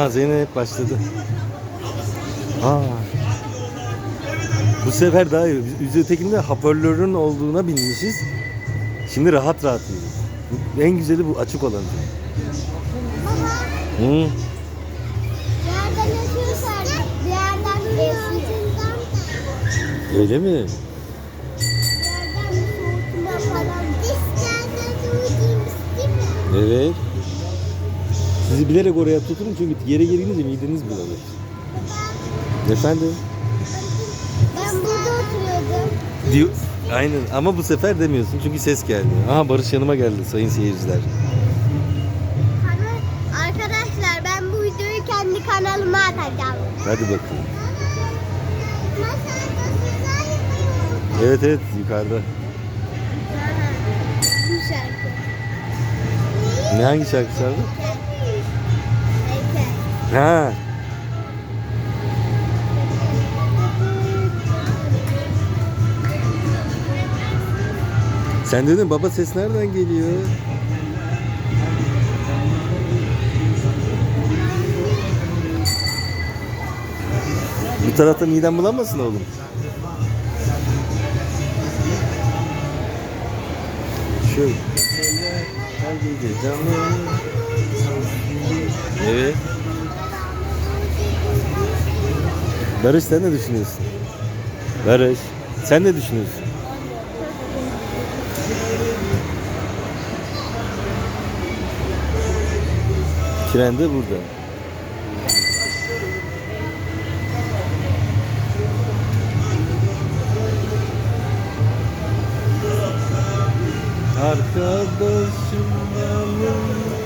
Ha Zeynep başladı. Aa. Bu sefer daha iyi. Biz ötekinde hoparlörün olduğuna binmişiz. Şimdi rahat rahat yiyoruz. En güzeli bu açık olan. Hı. Yerden esiyor. Öyle mi? Evet. Sizi bilerek oraya tutun çünkü yere geri gidince mideniz bulanır. Efendim? Ben burada oturuyordum. Diyor. Aynen ama bu sefer demiyorsun çünkü ses geldi. Aha Barış yanıma geldi sayın seyirciler. Kana- Arkadaşlar ben bu videoyu kendi kanalıma atacağım. Hadi bakalım. Evet evet yukarıda. Ne hangi şarkı çaldı? Ha. Sen dedin baba ses nereden geliyor? Bu tarafta miden bulanmasın oğlum. Şöyle. Gece canım. Evet. Barış sen ne düşünüyorsun? Barış sen ne düşünüyorsun? Tren de burada. Arkadaşım yanım